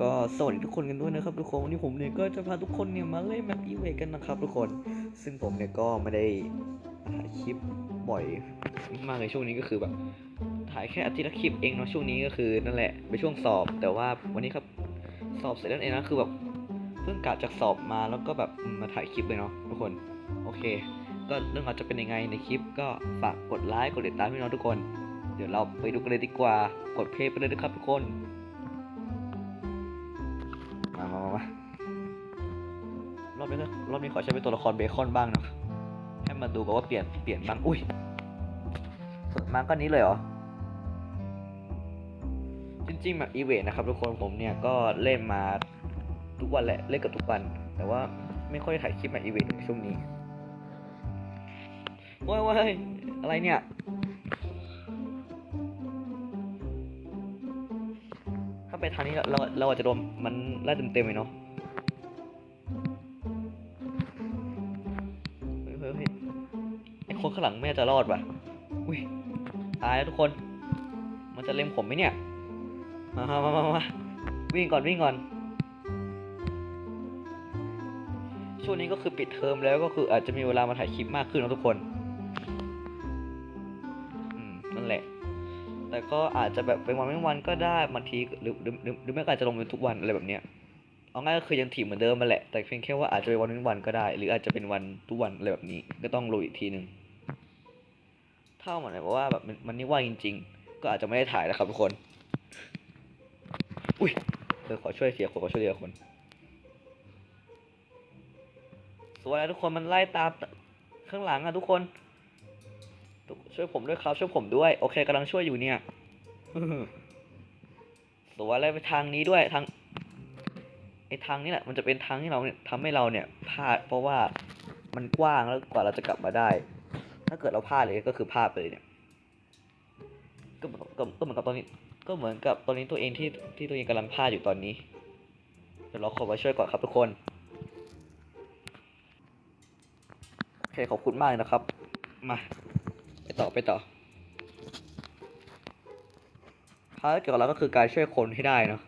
ก็สวัสดีทุกคนกันด้วยนะครับทุกคนวันนี้ผมเนี่ยก็จะพาทุกคนเนี่ยมาเล่นแมปอีเวกันนะครับทุกคน ซึ่งผมเนี่ยก็ไม่ได้ถ่ายคลิปบ่อยมากเลยช่วงนี้ก็คือแบบถ่ายแค่อาทิตย์ละคลิปเองเนาะช่วงนี้ก็คือนั่นแหละเป็นช่วงสอบ แต่ว่าวันนี้ครับสอบเสร็จแล้วเองนะคือแบบเพิ่งกลับจากสอบมาแล้วก็แบบมาถ่ายคลิปเลยเนาะทุกคนโอเค ก็เรื่องราวจะเป็นยังไงในคลิป ก็ฝากกดไลค์กดติดตามพี่น้องทุกคน เดี๋ยวเราไปดูกันเลยดีกว่ากดเพลย์ไปเลยนะครับทุกคน รอบนี้ก็รอบนี้ขอใช้เป็นตัวละครเบคอนบ้างนะให้มาดูแบบว่าเปลี่ยนเปลี่ยนบ้างอุ้ยเปิดมาก็นี้เลยเหรอจริงๆแบบอีเวนนะครับทุกคนผมเนี่ยก็เล่นมาทุกวันแหละเล่นกับทุกวัน แต่ว่าไม่ค่อยถ่ายคลิปแบบอีเวนในช่วงนี้ว้ายว้ายอะไรเนี่ยถ้าไปทางนี้เราเราเราอาจจะโดนมันไล่เต็มๆเลยเนาะ ข้างหลังไม่น่าจะรอดว่ะอุ้ยตายแล้วทุกคน มันจะเล็มผมไหมเนี่ย มามามามาวิ่งก่อนวิ่งก่อน ช่วงนี้ก็คือปิดเทอมแล้วก็คืออาจจะมีเวลามาถ่ายคลิปมากขึ้นนะทุกคน อืมนั่นแหละ แต่ก็อาจจะแบบเป็นวันไม่วันก็ได้บางทีหรือหรือหรือไม่ก็อาจจะลงเป็นทุกวันอะไรแบบเนี้ยเอาง่ายก็คือยังถีบเหมือนเดิมมาแหละ แต่เพียงแค่ว่าอาจจะเป็นวันเว้นวันก็ได้ หรืออาจจะเป็นวันทุกวันอะไรแบบนี้ ก็ต้องรู้อีกทีหนึ่ง ถ้าเหมือนแบบว่าแบบมันนี่ว่างจริง ๆ ก็อาจจะไม่ได้ถ่ายนะครับทุกคน อุ้ยเดี๋ยวขอช่วยเสียคนขอช่วยเสียคนสวยแล้วทุกคนมันไล่ตามข้างหลังอะทุกคน ช่วยผมด้วยครับช่วยผมด้วย โอเคกำลังช่วยอยู่เนี่ยสวยอะไรไปทางนี้ด้วยทางไอ้ทางนี้แหละมันจะเป็นทางที่เราเนี่ยทำให้เราเนี่ยพลาดเพราะว่ามันกว้างแล้วกว่าเราจะกลับมาได้ ถ้าเกิดเราพลาดเลยก็คือพลาดไปเลยเนี่ยก็เหมือนก็ก็เหมือนกับตอนนี้ ก็เหมือนกับตอนนี้ตัวเองที่ที่ตัวเองกำลังพลาดอยู่ตอนนี้เดี๋ยวเราขอมาช่วยก่อนครับทุกคนโอเคขอบคุณมากนะครับ มาไปต่อไปต่อภารกิจของเราก็คือการช่วยคนให้ได้เนาะ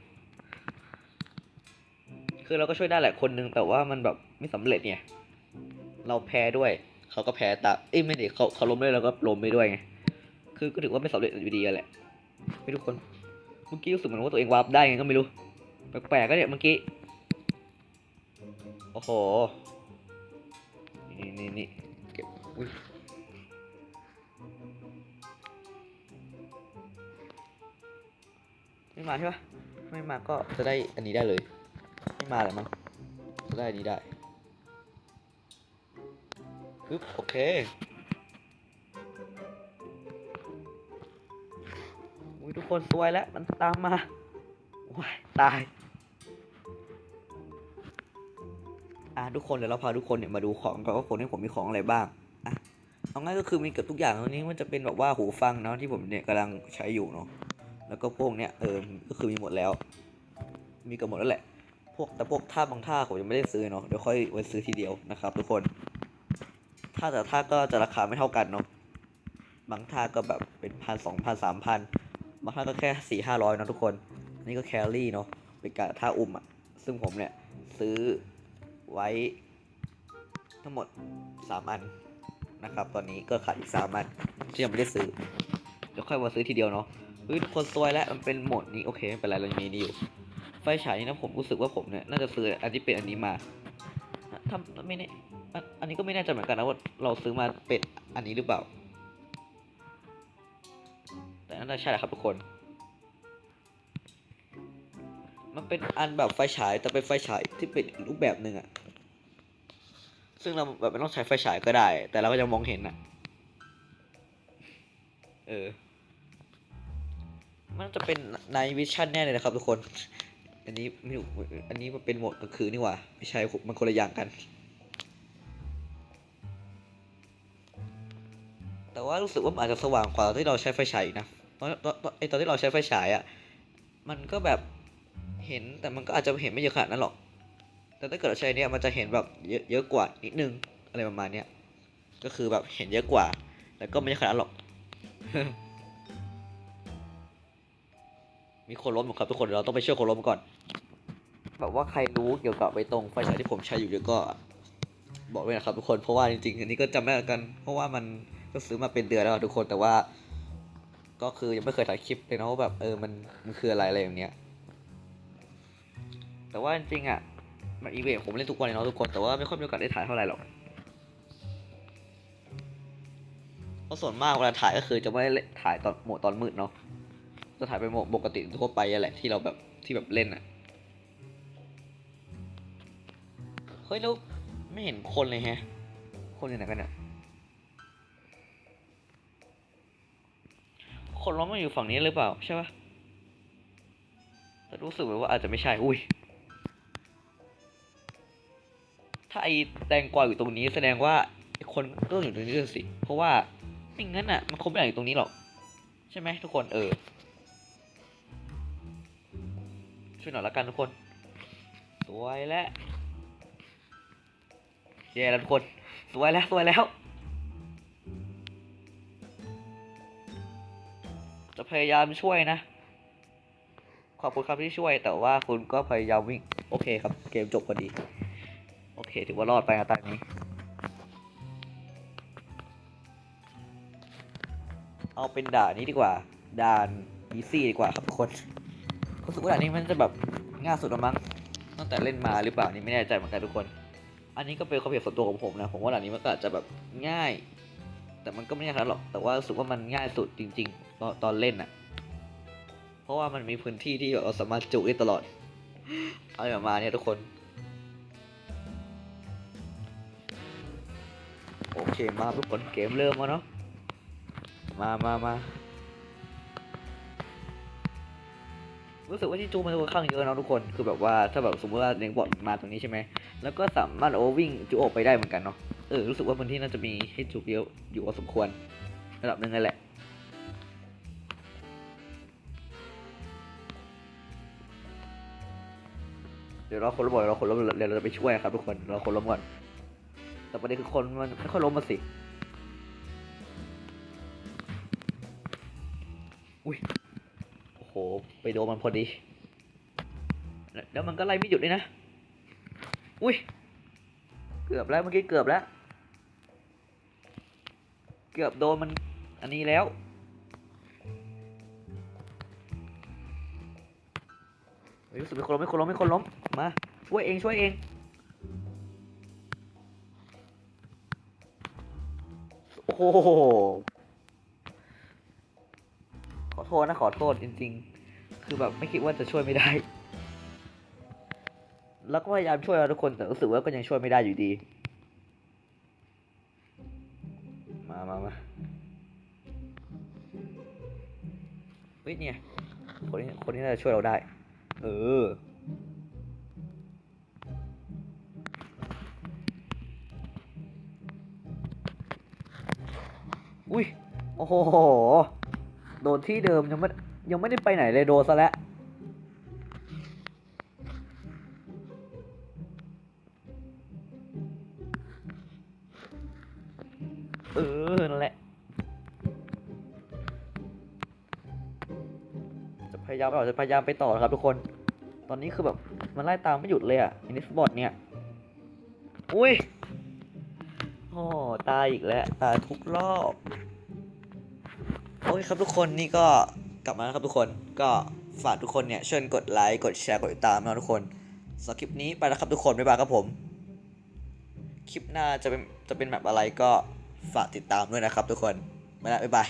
คือเราก็ช่วยได้แหละคนนึงแต่ว่ามันแบบไม่สำเร็จเนี่ย เราแพ้ด้วย เขาก็แพ้ตามเอ้ยไม่ดิเขาเขาล้มด้วยเราก็ล้มไปด้วยไงคือก็ถือว่าไม่สำเร็จอยู่ดีแหละไม่ทุกคนเมื่อกี้รู้สึกเหมือนว่าตัวเองวาร์ปได้ไงก็ไม่รู้แปลกๆก็เนี่ยเมื่อกี้โอ้โหนี่นี่นี่เก็บอุ้ยไม่มาใช่ปะไม่มาก็จะได้อันนี้ได้เลย ไม่มาแหละมั้งจะได้อันนี้ได้ ปึ๊บโอเค อุ้ยทุกคนสวยแล้ว มันตามมาว้ายตาย อะทุกคนเดี๋ยวเราพาทุกคนเนี่ยมาดูของก่อนว่าคนให้ผมมีของอะไรบ้าง อะเอาง่ายก็คือมีเกือบทุกอย่างตรงนี้มันจะเป็นแบบว่าหูฟังเนาะที่ผมเนี่ยกำลังใช้อยู่เนาะ แล้วก็พวกเนี้ยเออ ก็คือมีหมดแล้ว มีกันหมดแล้วแหละ พวกแต่พวกท่าบางท่าผมยังไม่ได้ซื้อเนาะ เดี๋ยวค่อยไว้ซื้อทีเดียวนะครับ ทุกคน ท่าแต่ท่าก็จะราคาไม่เท่ากันเนาะบางท่าก็แบบเป็นพันสองพันสามพันบางท่าก็แค่สี่ห้าร้อยนะทุกคน อันนี้ก็แคลรี่เนาะเป็นการท่าอุ้มอะซึ่งผมเนี่ยซื้อไว้ทั้งหมดสามอันนะครับ ตอนนี้ก็ขาดอีกสามอันที่ยังไม่ได้ซื้อเดี๋ยวค่อยมาซื้อทีเดียวเนาะเฮ้ยทุกคนซวยแล้วมันเป็นโหมดนี้โอเคไม่เป็นไรเรายังมีนี่อยู่ ไฟฉายนี่นะผมรู้สึกว่าผมเนี่ยน่าจะซื้ออันที่เป็นอันนี้มา ทำไม่แน่อันนี้ก็ไม่แน่ใจเหมือนกันนะว่าเราซื้อมาเป็นอันนี้หรือเปล่า แต่น่าจะใช่แหละครับทุกคน มันเป็นอันแบบไฟฉายแต่เป็นไฟฉายที่เป็นรูปแบบหนึ่งอะซึ่งเราแบบไม่ต้องใช้ไฟฉายก็ได้ แต่เราก็จะมองเห็นอะเออ มันจะเป็นในวิชั่นแน่เลยนะครับทุกคน อันนี้ไม่รู้อันนี้มันเป็นโหมดกลางคืนนี่หว่า ไม่ใช่มันคนละอย่างกัน แต่ว่ารู้สึกว่ามันอาจจะสว่างกว่าตอนที่เราใช้ไฟฉายนะตอนตอนตอนไอตอนที่เราใช้ไฟฉายอะ่ะ มันก็แบบเห็นแต่มันก็อาจจะเห็นไม่เยอะขนาดนั้นหรอก แต่ถ้าเกิดเราใช้เนี่ยมันจะเห็นแบบเยอะเยอะกว่านิดนึงอะไรประมาณเนี้ย ก็คือแบบเห็นเยอะกว่า แล้วก็ไม่เยอะขนาดนั้นหรอก มีคนล้มครับทุกคนเดี๋ยวเราต้องไปช่วยคนล้มก่อน แบบว่าใครรู้เกี่ยวกับไปตรงไฟฉายที่ผมใช้อยู่เดี๋ยวก็ บอกด้วยนะครับทุกคนเพราะว่าจริงๆอันนี้ก็จำไม่ได้เหมือนกัน เพราะว่ามันก็ซื้อมาเป็นเดือนแล้วทุกคนแต่ว่า ก็คือยังไม่เคยถ่ายคลิปเลยนะว่าแบบเออมันมันคืออะไรอะไรอย่างเนี้ย แต่ว่าจริงๆอะมันอีเวนต์ผมเล่นทุกวันเลยเนาะทุกคนแต่ว่าไม่ค่อยมีโอกาสได้ถ่ายเท่าไหร่หรอกเพราะส่วนมากเวลาถ่ายก็คือจะไม่ได้ถ่ายตอนโหมดตอนมืดเนาะจะถ่ายเป็นโหมดปกติทั่วไปนั่นแหละที่เราแบบที่แบบเล่นอะ เฮ้ยแล้วไม่เห็นคนเลยแฮะ คนอยู่ไหนกันเนี่ยคนล้อมมาอยู่ฝั่งนี้หรือเปล่าใช่ปะแต่รู้สึกแบบว่าอาจจะไม่ใช่ อุ้ย ถ้าไอแตงกวาอยู่ตรงนี้แสดงว่าไอ้คนก็ต้องอยู่ตรงนี้ด้วยสิ เพราะว่าไม่งั้นอะ มันคงไม่อยากอยู่ตรงนี้หรอก ใช่ไหมทุกคนเออ ช่วยหน่อยละกันทุกคน สวยแล้ว เย้แล้วทุกคน สวยแล้วสวยแล้วจะพยายามช่วยนะ ขอบคุณครับที่ช่วย แต่ว่าคุณก็พยายามวิ่ง โอเคครับ เกมจบพอดี โอเค ถือว่ารอดไปนะตอนนี้ เอาเป็นด่านนี้ดีกว่า ด่านอีซี่ดีกว่าครับทุกคนรู้สึกว่าด่านนี้มันจะแบบง่ายสุดแล้วมั้งตั้งแต่เล่นมาหรือเปล่านี่ไม่แน่ใจเหมือนกันทุกคน อันนี้ก็เป็นความเห็นส่วนตัวของผมนะ ผมว่าด่านนี้มันก็อาจจะแบบง่าย แต่มันก็ไม่ยากขนาดนั้นหรอก แต่ว่ารู้สึกว่ามันง่ายสุดจริง ๆ ตอนตอนเล่นน่ะเพราะว่ามันมีพื้นที่ที่แบบเราสามารถจุได้ตลอดอะไรประมาณเนี้ยทุกคน โอเคมาทุกคนเกมเริ่มแล้วเนาะมามามา รู้สึกว่าที่จูมันค่อนข้างเยอะเนาะทุกคน คือแบบว่าถ้าแบบสมมติว่าเลี้ยงบอลมาตรงนี้ใช่ไหม แล้วก็สามารถโอวิ่งจูออกไปได้เหมือนกันเนาะ เออรู้สึกว่าพื้นที่น่าจะมีให้จูเยอะอยู่พอสมควรระดับหนึ่งนั่นแหละเดี๋ยวเราคนล้มก่อนเราคนล้มเดี๋ยวเราจะไปช่วยครับทุกคนเราคนล้มก่อนแต่ประเด็นคือคนมันไม่ค่อยล้มมาสิ ไปโดนมันพอดี แล้วมันก็ไล่ไม่หยุดเลยนะ อุ้ย เกือบแล้วเมื่อกี้เกือบแล้ว เกือบโดนมันอันนี้แล้ว รู้สึกมีคนล้มมีคนล้มมีคนล้ม มา ช่วยเองช่วยเองโอ้โห โทษนะขอโทษจริง ๆ คือแบบไม่คิดว่าจะช่วยไม่ได้ แล้วก็พยายามช่วยทุกคนแต่รู้สึกว่าก็ยังช่วยไม่ได้อยู่ดี มามามาเฮ้ยเนี่ยคนนี้คนนี้น่าจะช่วยเราได้ เอออุ้ย โอ้โห โดนที่เดิมยังไม่ยังไม่ได้ไปไหนเลยโดนซะแล้วเออนั่นแหละ จะพยายามเราจะพยายามไปต่อนะครับทุกคน ตอนนี้คือแบบ มันไล่ตามไม่หยุดเลยอะอินิสบอทเนี่ย อุ้ยโอ้ตายอีกแล้ว ตายทุกรอบ เคครับทุกคนนี่ก็กลับมาแล้วครับทุกคนก็ฝากทุกคนเนี่ยช่วยกดไลค์กดแชร์กดติดตามนะทุกคนสำหรับคลิปนี้ไปแล้วครับทุกคนบ๊ายบายครับผม คลิปหน้าจะเป็นจะเป็นแบบอะไรก็ฝากติดตามด้วยนะครับทุกคนไปแล้วบ๊ายบาย